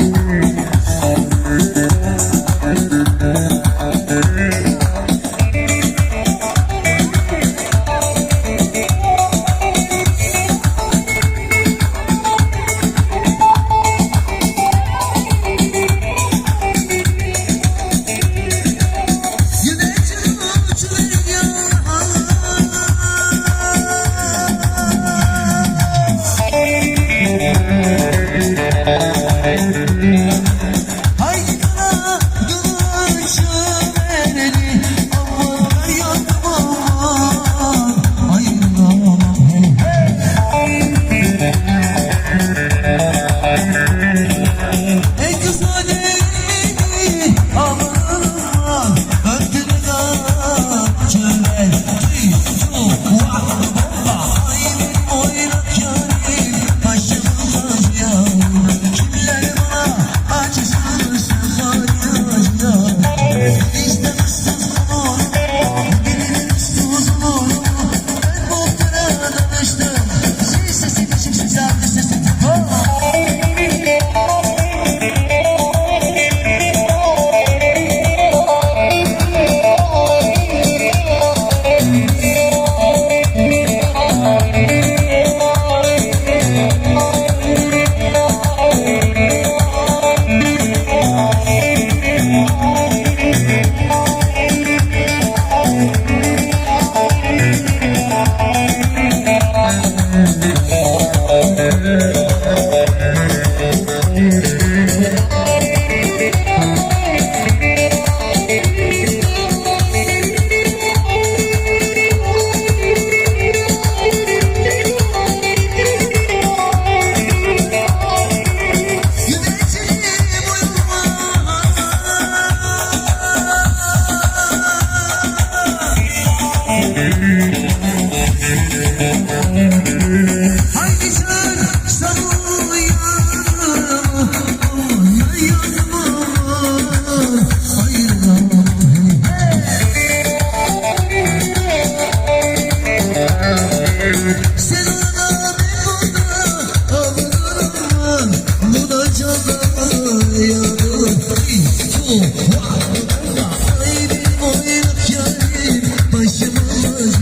Mm-hmm.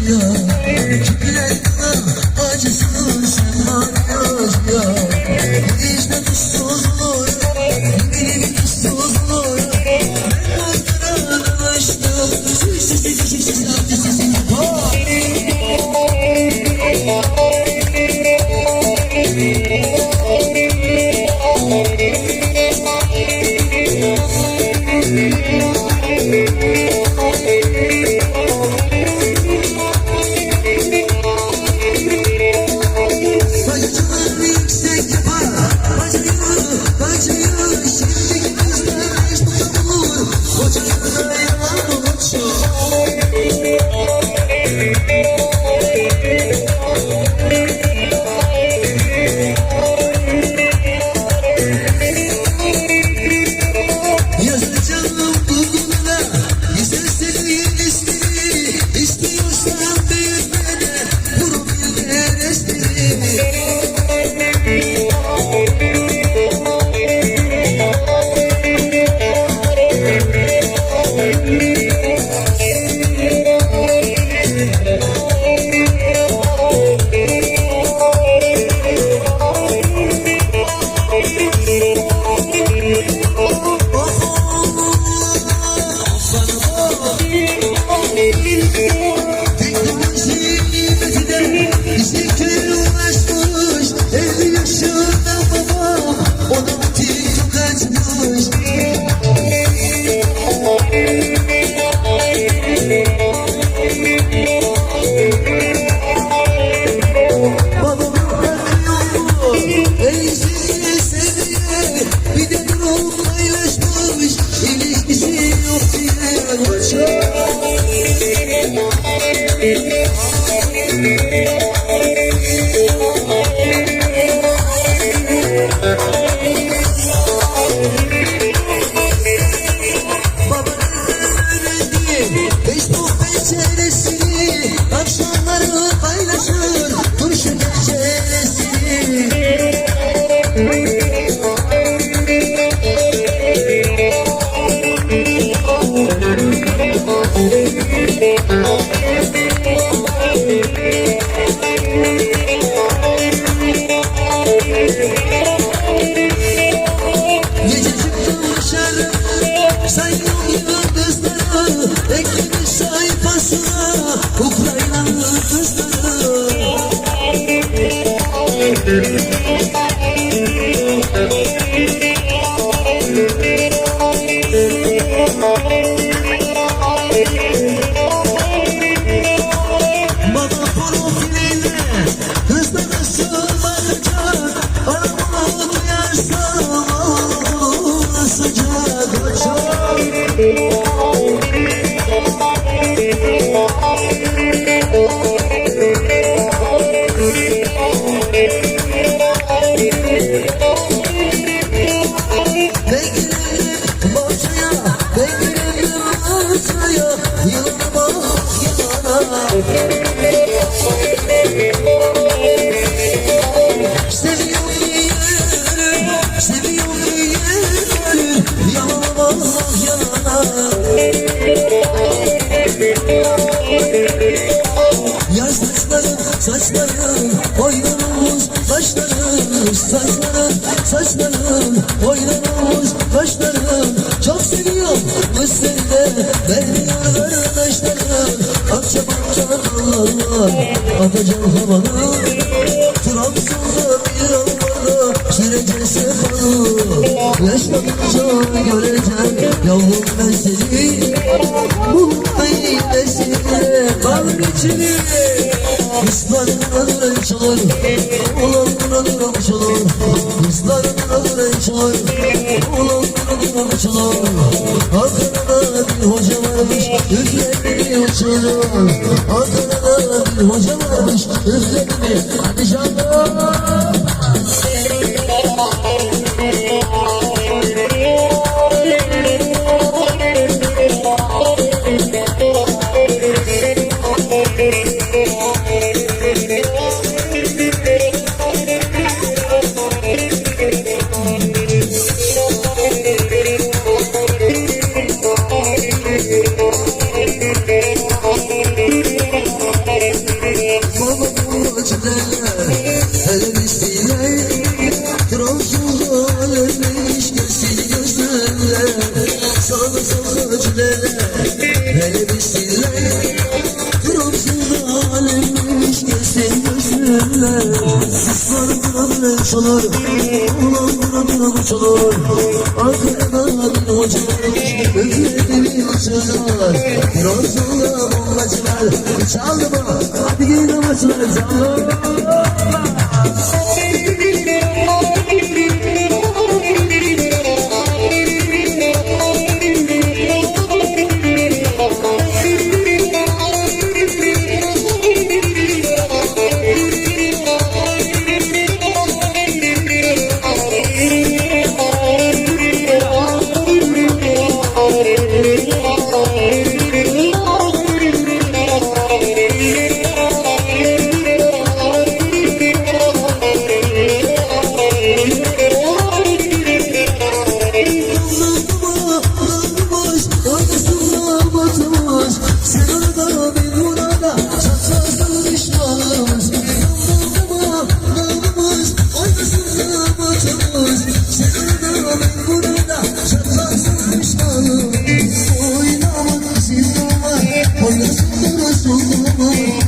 Dios. Yılma yana Seviyorum seviyorum Yalma yana Yazdıklarım saçlarım Oyunumuz başlarım Saçlarım saçlarım kamçılar Kızlar kralı reçler Oğlan kralı kamçılar Adana'da bir hoca varmış Üzlerini uçurur Adana'da bir hoca varmış Üzlerini hadi Hele bizimle Trabzon'da alemmiş gelsin gözüller Sızlar bıra bıra çalar. Ulan bıra bıra uçalır Arkada bir hoca Öfledi bir uçalar Trabzon'da bombacılar Çaldı bak Hadi gelin amaçlar. Çalar Ooh.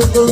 eu tô